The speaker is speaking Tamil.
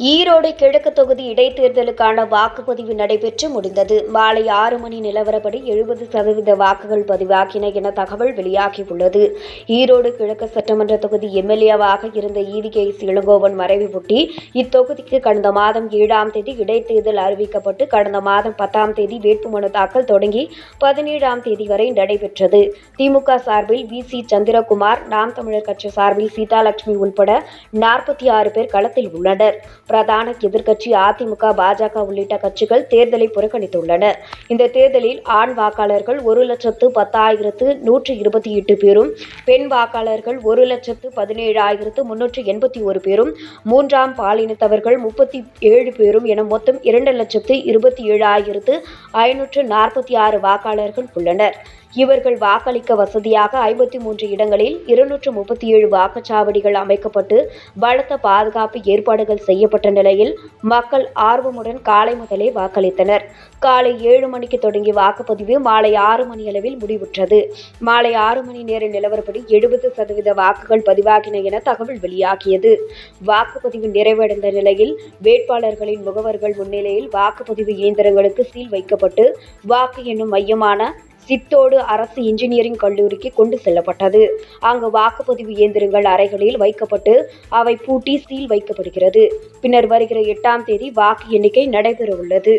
ஈரோடு கிழக்கு தொகுதி இடைத்தேர்தலுக்கான வாக்குப்பதிவு நடைபெற்று முடிந்தது. மாலை ஆறு மணி நிலவரப்படி எழுபது சதவீத வாக்குகள் பதிவாகின என தகவல் வெளியாகியுள்ளது. ஈரோடு கிழக்கு சட்டமன்ற தொகுதி எம்எல்ஏவாக இருந்த ஈவிகே இளங்கோவன் மறைவை ஒட்டி இத்தொகுதிக்கு கடந்த மாதம் ஏழாம் தேதி இடைத்தேர்தல் அறிவிக்கப்பட்டு கடந்த மாதம் பத்தாம் தேதி வேட்புமனு தாக்கல் தொடங்கி பதினேழாம் தேதி வரை நடைபெற்றது. திமுக சார்பில் வி சி சந்திரகுமார் நாம் தமிழர் கட்சி சார்பில் சீதாலட்சுமி உள்பட நாற்பத்தி ஆறு பேர் களத்தில் உள்ளனர். பிரதான எதிர்க்கட்சி அதிமுக பாஜக உள்ளிட்ட கட்சிகள் தேர்தலை புறக்கணித்துள்ளன. இந்த தேர்தலில் ஆண் வாக்காளர்கள் ஒரு லட்சத்து பத்தாயிரத்து நூற்று இருபத்தி எட்டு பேரும் பெண் வாக்காளர்கள் ஒரு லட்சத்து பதினேழாயிரத்து முன்னூற்று எண்பத்தி ஒரு பேரும் மூன்றாம் பாலினத்தவர்கள் முப்பத்தி ஏழு பேரும் என மொத்தம் இரண்டு லட்சத்து இருபத்தி ஏழாயிரத்து ஐநூற்று நாற்பத்தி ஆறு வாக்காளர்கள் உள்ளனர். இவர்கள் வாக்களிக்க வசதியாக ஐம்பத்தி மூன்று இடங்களில் இருநூற்று முப்பத்தி ஏழு வாக்குச்சாவடிகள் அமைக்கப்பட்டு பலத்த பாதுகாப்பு ஏற்பாடுகள் செய்யப்பட்ட நிலையில் மக்கள் ஆர்வமுடன் காலை முதலே வாக்களித்தனர். காலை ஏழு மணிக்கு தொடங்கிய வாக்குப்பதிவு மாலை ஆறு மணி அளவில் முடிவுற்றது. மாலை ஆறு மணி நேர நிலவரப்படி எழுபது சதவீத வாக்குகள் பதிவாகின என தகவல் வெளியாகியது. வாக்குப்பதிவு நிறைவடைந்த நிலையில் வேட்பாளர்களின் முகவர்கள் முன்னிலையில் வாக்குப்பதிவு இயந்திரங்களுக்கு சீல் வைக்கப்பட்டு வாக்கு எண்ணும் மையமான சித்தோடு அரசு இன்ஜினியரிங் கல்லூரிக்கு கொண்டு செல்லப்பட்டது. அங்கு வாக்குப்பதிவு இயந்திரங்கள் அறைகளில் வைக்கப்பட்டு அவை பூட்டி சீல் வைக்கப்படுகிறது. பின்னர் வருகிற எட்டாம் தேதி வாக்கு எண்ணிக்கை நடைபெறவுள்ளது.